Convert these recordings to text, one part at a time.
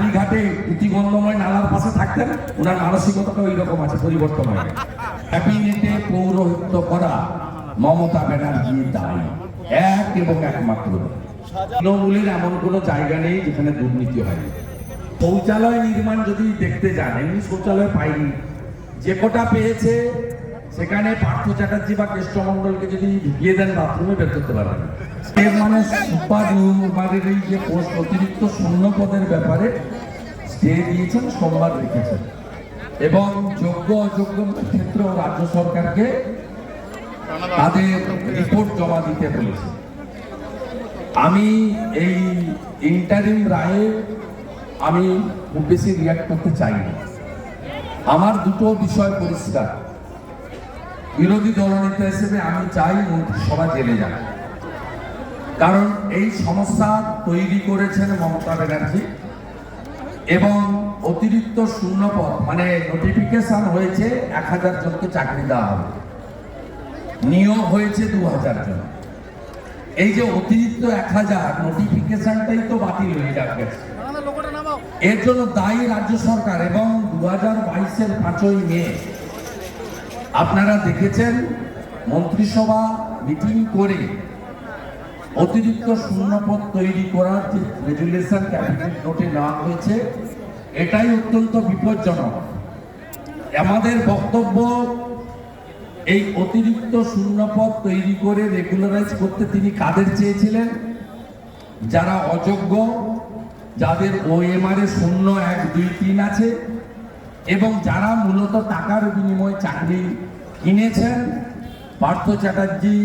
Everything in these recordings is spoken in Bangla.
কালীঘাটে পুঁতিগন্ধময় নালার পাশে থাকতেন, ওনার মানসিকতাটা ওই রকম আছে, পরিবর্তন হয় ক্যাবিনেটে পৌরোহিত্য করা মমতা ব্যানার্জির দায়, এক এবং একমাত্র তৃণমূলের এমন কোনো জায়গা নেই যেখানে দুর্নীতি হয়। শৌচালয় নির্মাণ যদি দেখতে যান, এমনি শৌচালয় পাইনি। যে কটা পেয়েছে সেখানে পার্থ চ্যাটার্জি বা কৃষ্ণমন্ডলকে যদি ঢুকিয়ে দেন বাথরুমে বের করতে পারবেন। এর মানে সুপার নিউমারের এই যে পোস্ট, অতিরিক্ত শূন্য পদের ব্যাপারে স্টে দিয়েছেন, সোমবার রেখেছেন। এবং যোগ্য, অযোগ্য ক্ষেত্রেও রাজ্য সরকারকে তাদের রিপোর্ট জমা দিতে বলেছে। আমি এই ইন্টারিম রায়ে আমি খুব বেশি রিয়াক্ট করতে চাই না আমার দুটো বিষয় পরিষ্কার। বিরোধী দলনেতা হিসেবে আমি চাই মন্ত্রিসভা জেলে যান কারণ এই সমস্যা তৈরি করেছেন মমতা ব্যানার্জি এবং অতিরিক্ত শূন্যপদ মানে নোটিফিকেশন হয়েছে এক হাজার জনকে চাকরি দেওয়া হবে। নিয়োগ হয়েছে দু হাজার জন। এই যে অতিরিক্ত এক হাজার নোটিফিকেশনটাই তো বাতিল হয়ে যাবে এর জন্য দায়ী রাজ্য সরকার এবং দু হাজার বাইশের পাঁচই মে আপনারা দেখেছেন মন্ত্রিসভা মিটিং করে অতিরিক্ত শূন্যপদ তৈরি করার যে রেজুলেশন ক্যাবিনেট নোটে নেওয়া হয়েছে, এটাই অত্যন্ত বিপজ্জনক। আমাদের বক্তব্য, এই অতিরিক্ত শূন্যপদ তৈরি করে রেগুলারাইজ করতে তিনি কাদের চেয়েছিলেন? যারা অযোগ্য, যাদের ওএমআর এ শূন্য এক দুই তিন আছে এবং যারা মূলত টাকার বিনিময়ে চাকরি কিনেছেন, পার্থ চ্যাটার্জি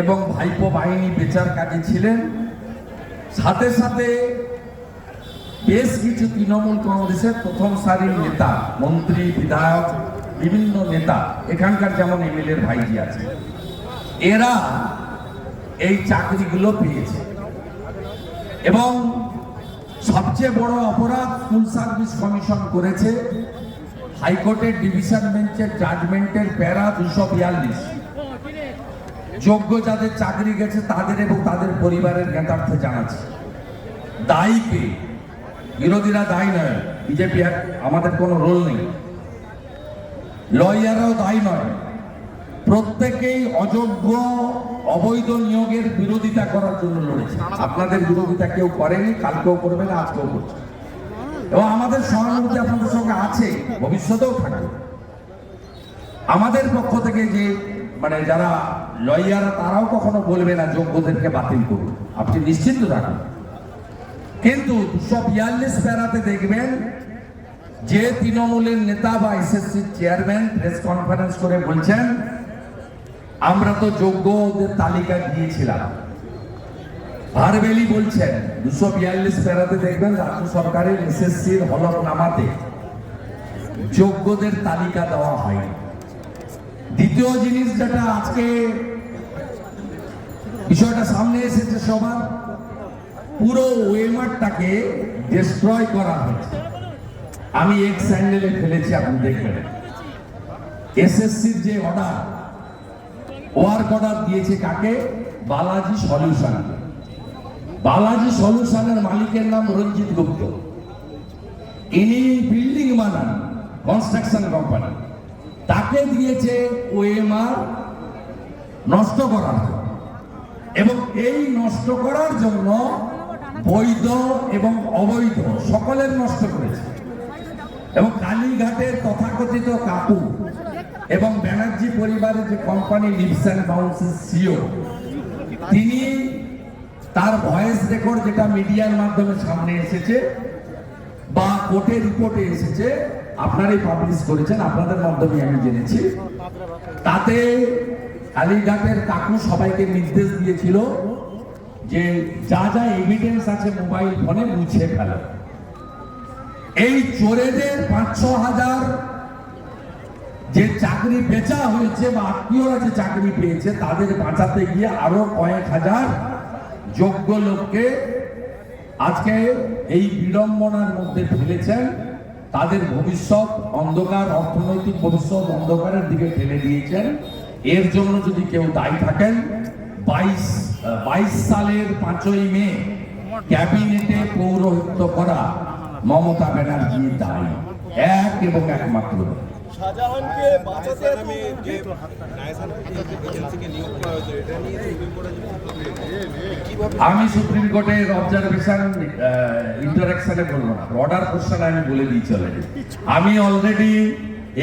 এবং ভাইপো বাহিনী বেচার কাজে ছিলেন। সাথে সাথে বেশ কিছু তৃণমূল কংগ্রেসের প্রথম সারির নেতা, মন্ত্রী, বিধায়ক, বিভিন্ন নেতা, এখানকার যেমন এমএলএর ভাইজি আছে, এরা এই চাকরিগুলো পেয়েছে। এবং সবচেয়ে বড় অপরাধ ফুল সার্ভিস কমিশন করেছে হাইকোর্টের ডিভিশন বেঞ্চের জাজমেন্টের প্যারা দুশো বিয়াল্লিশ। যোগ্য যাদের চাকরি গেছে তাদের এবং তাদের পরিবারের জ্ঞাতার্থে জানাচ্ছে। দায়ী কে? বিরোধীরা দায়ী নয়। বিজেপি আমাদের কোনো রোল নেই। লয়ারও দায়ী নয়। প্রত্যেকেই অযোগ্য, অবৈধ নিয়োগের বিরোধিতা করার জন্য লড়েছে। আপনাদের বিরোধিতা কেউ করেনি, কালকেও করবে না, আজকেও করছে। এবং আমাদের সহানুভূতি আপনাদের সঙ্গে আছে, ভবিষ্যতেও থাকবে। আমাদের পক্ষ থেকে যে মানে যারা লয়ার, তারাও কখনো বলবে না, যোগ্যদেরকে বাতিল করুন। আপনি নিশ্চিন্ত থাকুন। কিন্তু দুশো বিয়াল্লিশ প্যারাতে দেখবেন, যে তৃণমূলের নেতা বা এসএসসি চেয়ারম্যান প্রেস কনফারেন্স করে বলছেন, আমরা তো যোগ্যদের তালিকা দিয়েছিলাম। ভারবেলি বলছেন, দুশো বিয়াল্লিশ প্যারাতে দেখবেন রাজ্য সরকারের এসএসসির হলফনামাতে যোগ্যদের তালিকা দেওয়া হয়নি। দ্বিতীয় জিনিস যেটা আজকে বিষয়টা সামনে এসেছে সবার, পুরো ওয়েমারটাকে ডিস্ট্রয় করা হয়েছে। আমি এক স্যান্ডেলে ফেলেছি, আপনি দেখবেন। এসএসসির যে অর্ডার ওয়ার্ক অর্ডার দিয়েছে কাকে? বালাজি সলিউশন বালাজি সলিউশনের মালিকের নাম রঞ্জিত গুপ্ত। ইনি বিল্ডিং বানান কনস্ট্রাকশন কোম্পানি তাকে দিয়েছে ওএমআর নষ্ট করার এবং এই নষ্ট করার জন্য বৈধ এবং অবৈধ সকলের নষ্ট করেছে। এবং কালীঘাটের তথাকথিত কাকু এবং ব্যানার্জি পরিবারের যে কোম্পানি লিপস অ্যান্ড বাউন্সের সিও তিনি তার ভয়েস রেকর্ড যেটা মিডিয়ার মাধ্যমে সামনে এসেছে বা কোর্টে রিপোর্টে এসেছে, আপনারাই পাবলিশ করেছেন, আপনাদের মাধ্যমে আমি জেনেছি। তাতে কালীঘাটের কাকু সবাইকে নির্দেশ দিয়েছিল যে যা যা এভিডেন্স আছে মোবাইল ফোনে মুছে ফেলো। এই চোরেদের পাঁচ ছ হাজার যে চাকরি বেচা হয়েছে বা আত্মীয়রা যে চাকরি পেয়েছে, তাদের বাঁচাতে গিয়ে আরও কয়েক হাজার যোগ্য লোককে আজকে এই বিড়ম্বনার মধ্যে ফেলেছেন। তাদের ভবিষ্যৎ অন্ধকার, অর্থনৈতিক ভবিষ্যৎ অন্ধকারের দিকে ঠেলে দিয়েছেন। এর জন্য যদি কেউ দায়ী থাকেন, বাইশ বাইশ সালের পাঁচই মে ক্যাবিনেটে পৌরোহিত্য করা মমতা ব্যানার্জি দায়ী। এক এবং একমাত্র। শাহজাহানকে বাঁচাতে আমি যে এজেন্সিকে নিয়োগ করা হয়েছে এটা নিয়ে সুপ্রিম কোর্টে আমি সুপ্রিম কোর্টের অবজারভেশন ইন্টারাকশনে বলব না। অর্ডার কোশ্চেন আমি বলে দিয়েছি অলরেডি আমি অলরেডি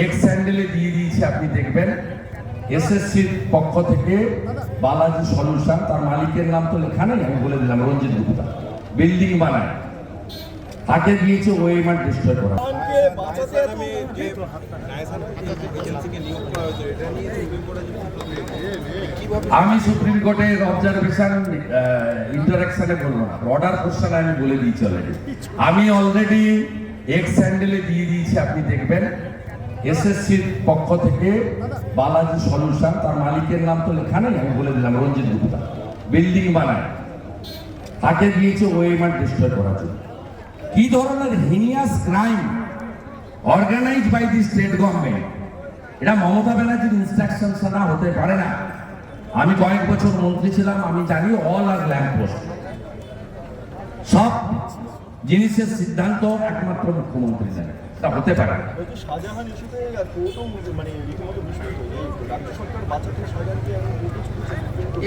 এক্স স্যান্ডেলে দিয়ে দিয়েছি আপনি দেখবেন। এসএসসির পক্ষ থেকে বালাজি সলিউশন তার মালিকের নাম তো লেখা নেই আমি বলে দিলাম রঞ্জিত গুপ্তা। বিল্ডিং বানায়। তাকে দিয়েছে ওএমআর ডিস্ট্রয় করা। আমি সুপ্রিম কোর্টের অবজারভেশন ইন্টারাকশনে বলব না অর্ডার কোশ্চেন আমি বলে দিয়েছি অলরেডি আমি অলরেডি এক্স হ্যান্ডেলে দিয়ে দিয়েছি আপনি দেখবেন। এসএসসির পক্ষ থেকে বালাজি সলিউশন তার মালিকের নাম তো লেখা নেই আমি বলে দিলাম রঞ্জিত গুপ্তা। বিল্ডিং বানায়। তাকে দিয়েছে ওএমআর ডিস্ট্রয় করার জন্য। কি ধরনের heinous crime organize by the state government এটা মমতা ব্যানার্জির ইনস্ট্রাকশন ছাড়া হতে পারে না। আমি কয়েক বছর মন্ত্রী ছিলাম আমি জানি অল আর ল্যাম্প পোস্ট সব জিনিসের সিদ্ধান্ত একমাত্র মুখ্যমন্ত্রী জানে তা হতে পারে। মানে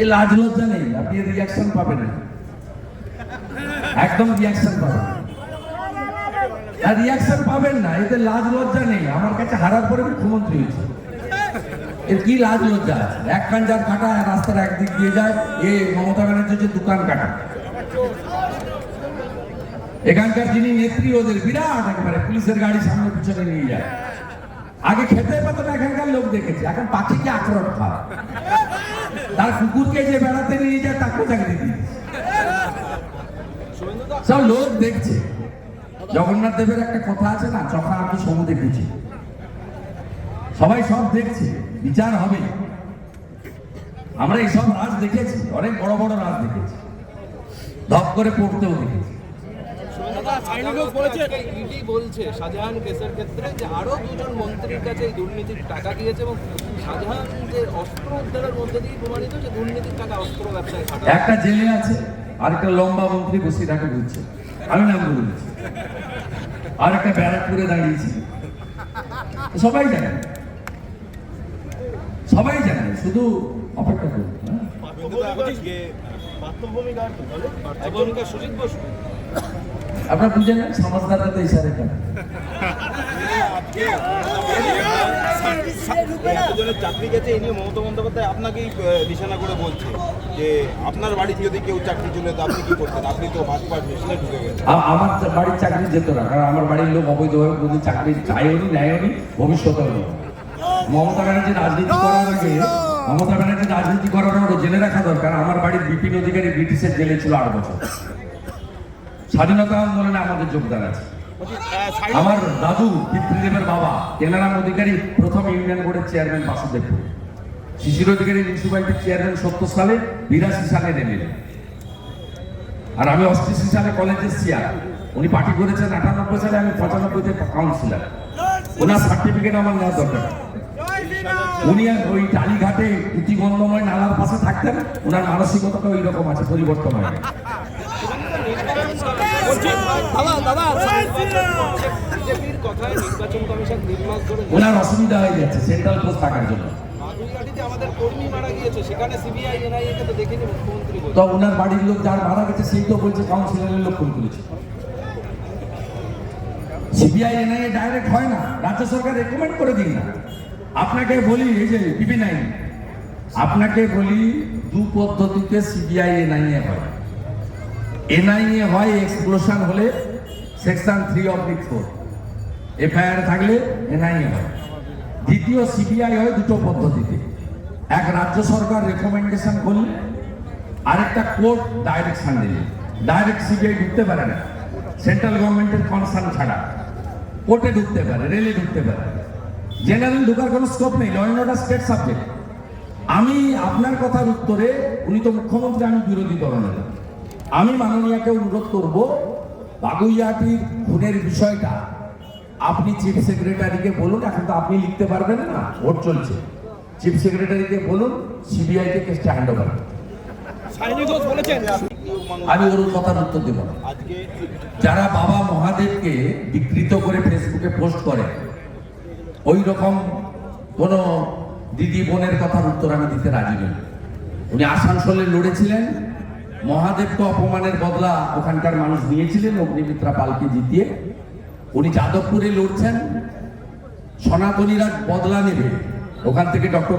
এই লাজ লজ্জা নেই আপনি রিয়াকশন পাবেন না। একদম রিয়াকশন পাবেন না। আর রিয়াকশন পাবেন না, এতে লাজ লজ্জা নেই। আমার কাছে হারার পরে মুখ্যমন্ত্রী হয়েছে। এর কি লাজ লজ্জা? আছে এক কান যার কাটা, রাস্তার একদিক দিয়ে যায়, এ মমতা ব্যানার্জি হচ্ছে দোকান কাটা। এখানকার যিনি নেত্রী, ওদের বিরাট একবারে পুলিশের গাড়ি সামনে পিছনে নিয়ে যায়। আগে খেতে পেত না, এখানকার লোক দেখেছে। এখন পাখিকে আক্রমণ খাওয়া তার কুকুরকে যে বেড়াতে নিয়ে যায় তাকে চাকরি দিয়ে সব লোক দেখছে। জগন্নাথ দেবের একটা কথা আছে না চকা আমি সমু দেখেছি। সবাই সব দেখছে বিচার হবে। আমরা এইসব রাজ দেখেছি অনেক বড় বড় রাজ দেখেছি। ধপ করে পড়তেও দেখেছি। বলছে শাহজাহান কেসের ক্ষেত্রে যে আরও দুজন মন্ত্রীর কাছে এই দুর্নীতির টাকা গিয়েছে এবং শাহজাহান যে অস্ত্র উদ্ধারের মধ্যে দিয়ে প্রমাণিত যে দুর্নীতির টাকা অস্ত্র ব্যবসায় একটা জেলে আছে আর একটা লম্বা মন্ত্রী বসে তাকে বুঝছে আমি নাম বলে দিচ্ছি আর একটা ব্যারাকপুরে দাঁড়িয়েছি। সবাই জানে। সবাই জানে, শুধু অপেক্ষা করুন হ্যাঁ? আপনারা বুঝেন না সমাজদাররা তো ইশারে করে এতজনের চাকরি গেছে এই নিয়ে মমতা বন্দ্যোপাধ্যায় আপনাকেই নিশানা করে বলছে যে আপনার বাড়িতে যদি কেউ চাকরি চলে তো আপনি কি করতেন? আপনি তো ভাজপার মেশিনে ঢুকে গেছেন। আমার বাড়ির চাকরি যেত না কারণ আমার বাড়ির লোক অবৈধভাবে কোনো চাকরি চায়ও নি নেয়ও নি ভবিষ্যতেও নেই। মমতা ব্যানার্জি রাজনীতি করার আগে মমতা ব্যানার্জি রাজনীতি করার আগে জেনে রাখা দরকার। আমার বাড়ির বিপিন অধিকারী ব্রিটিশের জেলে ছিল আট বছর। স্বাধীনতা আন্দোলনে আমাদের যোগদান আছে। আমার দাদু পিতৃদেবের বাবা অধিকারী, প্রথম ইউনিয়ন বোর্ডের চেয়ারম্যান বাসুদেবপুর শিশির অধিকারী মিউনিসিপ্যালিটির চেয়ারম্যান সত্তর সালে, বিরাশি সালে আর আমি অষ্টাশি সালে কলেজের চেয়ার। উনি পার্টি করেছেন আটানব্বই সালে, আমি পঁচানব্বইতে কাউন্সিলর। ওনার সার্টিফিকেট আমার নেওয়া দরকার। উনি ওই টালিঘাটে পুঁতিগন্ধময় নালার পাশে থাকতেন, ওনার মানসিকতাটা ওই রকম আছে, পরিবর্তন হয় ওনার অসুবিধা হয়ে যাচ্ছে সেন্ট্রাল পোস্ট থাকার জন্য। কর্মী মারা গিয়েছে সেখানে সিবিআই এনআইএ কে তো দেখেনি মুখ্যমন্ত্রী বলে তো ওনার বাড়ির লোক যার মারা গেছে সেই তো বলছে কাউন্সিলরের লোক ফোন করেছে। সিবিআই এনআইএ ডাইরেক্ট হয় না রাজ্য সরকার রেকমেন্ড করে দিন না। আপনাকে বলি এই যে নাইন আপনাকে বলি দু পদ্ধতিতে সিবিআই এনআইএ হয়। এনআইএ হয় এক্সপ্লোশন হলে section three of the four. FIR থাকলে এনআইএ হয়। দ্বিতীয় সিবিআই হয় দুটো পদ্ধতিতে। এক রাজ্য সরকার রেকমেন্ডেশন করলে, আরেকটা কোর্ট ডাইরেকশন দিলে। ডাইরেক্ট সিবিআই ঢুকতে পারে না। সেন্ট্রাল গভর্নমেন্টের কনসার্ন ছাড়া। কোর্টে ঢুকতে পারে রেলে ঢুকতে পারে। জেনারেল ঢুকার কোনো স্কোপ নেই law and order state subject আমি আপনার কথার উত্তরে, উনি তো মুখ্যমন্ত্রী, আমি বিরোধী দলের আমি মাননীয়াকে অনুরোধ করব বাগুইয়াটির খুনের বিষয়টা আপনি চিফ সেক্রেটারিকে বলুন এখন তো আপনি লিখতে পারবেন না ভোট চলছে। চিফ সেক্রেটারিকে বলুন সিবিআই সিবিআইকে কেসটা হ্যান্ড ওভার। আমি ওর কথার উত্তর দেব না। যারা বাবা মহাদেবকে বিকৃত করে ফেসবুকে পোস্ট করে ওই রকম কোনো দিদি বোনের কথার উত্তর আমি দিতে রাজি নই। উনি আসানসোলে লড়েছিলেন মহাদেবকে অপমানের বদলা ওখানকার মানুষ নিয়েছিলেন অগ্নিমিত্রা পালকে জিতিয়ে। উনি যাদবপুরে লড়ছেন, সনাতনীরা বদলা নেবে। ওখান থেকে ডক্টর